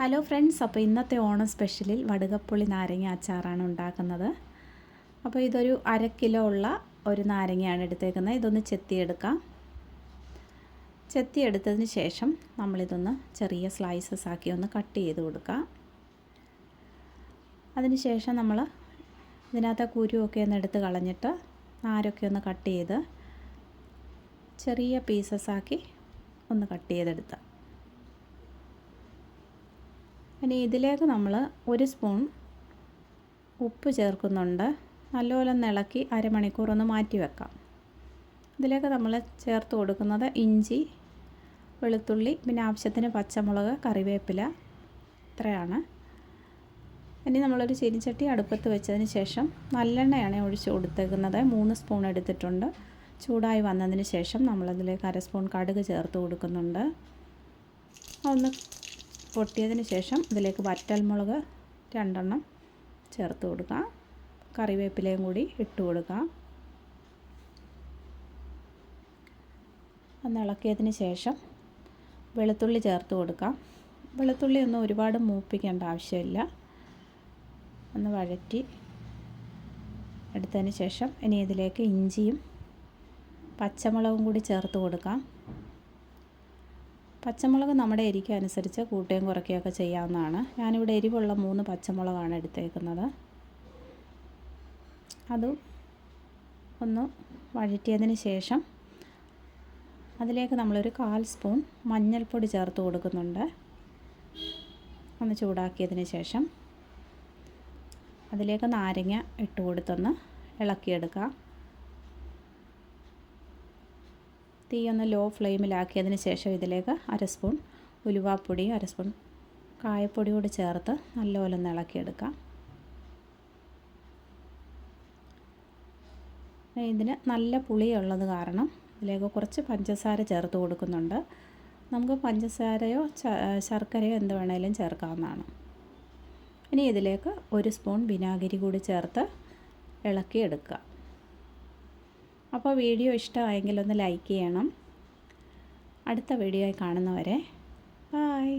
Hello friends അപ്പോൾ ഇന്നത്തെ ഓണം സ്പെഷ്യലിൽ വടുകപ്പുളി നാരങ്ങ അച്ചാറാണ് ഉണ്ടാക്കുന്നത്. അപ്പോൾ ഇതൊരു അര കിലോ ഉള്ള ഒരു നാരങ്ങയാണ് എടുത്തേക്കുന്നത്. ഇതൊന്ന് ചെത്തിയെടുക്കാം. ചെത്തിയെടുത്തതിന് ശേഷം നമ്മളിതൊന്ന് ചെറിയ സ്ലൈസസ് ആക്കി ഒന്ന് കട്ട് ചെയ്ത് കൊടുക്കാം. അതിന് ശേഷം നമ്മൾ ഇതിനകത്തെ കുരുവൊക്കെ ഒന്ന് എടുത്ത് കളഞ്ഞിട്ട് നാരൊക്കെ ഒന്ന് കട്ട് ചെയ്ത് ചെറിയ പീസസ് ആക്കി ഒന്ന് കട്ട് ചെയ്തെടുത്താൽ ഇനി ഇതിലേക്ക് നമ്മൾ ഒരു സ്പൂൺ ഉപ്പ് ചേർക്കുന്നുണ്ട്. നല്ലപോലെ ഇളക്കി അരമണിക്കൂർ ഒന്ന് മാറ്റി വെക്കാം. ഇതിലേക്ക് നമ്മൾ ചേർത്ത് കൊടുക്കുന്നത് ഇഞ്ചി വെളുത്തുള്ളി പിന്നെ ആവശ്യത്തിന് പച്ചമുളക് കറിവേപ്പില ഇത്രയാണ്. ഇനി നമ്മളൊരു ചീനിച്ചട്ടി അടുപ്പത്ത് വെച്ചതിന് ശേഷം നല്ലെണ്ണയാണ് ഒഴിച്ച് കൊടുത്തേക്കുന്നത്. മൂന്ന് സ്പൂൺ എടുത്തിട്ടുണ്ട്. ചൂടായി വന്നതിന് ശേഷം നമ്മളതിലേക്ക് അര സ്പൂൺ കടുക് ചേർത്ത് കൊടുക്കുന്നുണ്ട്. ഒന്ന് പൊട്ടിയതിന് ശേഷം ഇതിലേക്ക് വറ്റൽമുളക് രണ്ടെണ്ണം ചേർത്ത് കൊടുക്കാം കറിവേപ്പിലയും കൂടി ഇട്ട് കൊടുക്കാം ഒന്ന് ഇളക്കിയതിന് ശേഷം വെളുത്തുള്ളി ചേർത്ത് കൊടുക്കാം വെളുത്തുള്ളി ഒന്നും ഒരുപാട് മൂപ്പിക്കേണ്ട ആവശ്യമില്ല. ഒന്ന് വഴറ്റി എടുത്തതിന് ശേഷം ഇനി ഇതിലേക്ക് ഇഞ്ചിയും പച്ചമുളകും കൂടി ചേർത്ത് കൊടുക്കാം. പച്ചമുളക് നമ്മുടെ എരിക്ക് അനുസരിച്ച് കൂട്ടുകയും കുറയ്ക്കുകയൊക്കെ ചെയ്യാവുന്നതാണ്. ഞാനിവിടെ എരിവുള്ള മൂന്ന് പച്ചമുളകാണ് എടുത്തേക്കുന്നത്. അതും ഒന്ന് വഴറ്റിയതിന് ശേഷം അതിലേക്ക് നമ്മളൊരു കാൽ സ്പൂൺ മഞ്ഞൾപ്പൊടി ചേർത്ത് കൊടുക്കുന്നുണ്ട്. ഒന്ന് ചൂടാക്കിയതിന് ശേഷം അതിലേക്ക് നാരങ്ങ ഇട്ട് കൊടുത്തൊന്ന് ഇളക്കിയെടുക്കാം. തീ ഒന്ന് ലോ ഫ്ലെയിമിലാക്കിയതിന് ശേഷം ഇതിലേക്ക് അര സ്പൂൺ ഉലുവാപ്പൊടിയും അര സ്പൂൺ കായപ്പൊടി കൂടി ചേർത്ത് നല്ലപോലെ ഒന്ന് ഇളക്കിയെടുക്കാം. ഇതിന് നല്ല പുളിയുള്ളത് കാരണം ഇതിലേക്ക് കുറച്ച് പഞ്ചസാര ചേർത്ത് കൊടുക്കുന്നുണ്ട്. നമുക്ക് പഞ്ചസാരയോ ശർക്കരയോ എന്ത് വേണേലും ചേർക്കാവുന്നതാണ്. ഇനി ഇതിലേക്ക് ഒരു സ്പൂൺ വിനാഗിരി കൂടി ചേർത്ത് ഇളക്കിയെടുക്കുക. അപ്പോൾ വീഡിയോ ഇഷ്ടമായെങ്കിൽ ഒന്ന് ലൈക്ക് ചെയ്യണം. അടുത്ത വീഡിയോ കാണുന്നവരെ ബായ്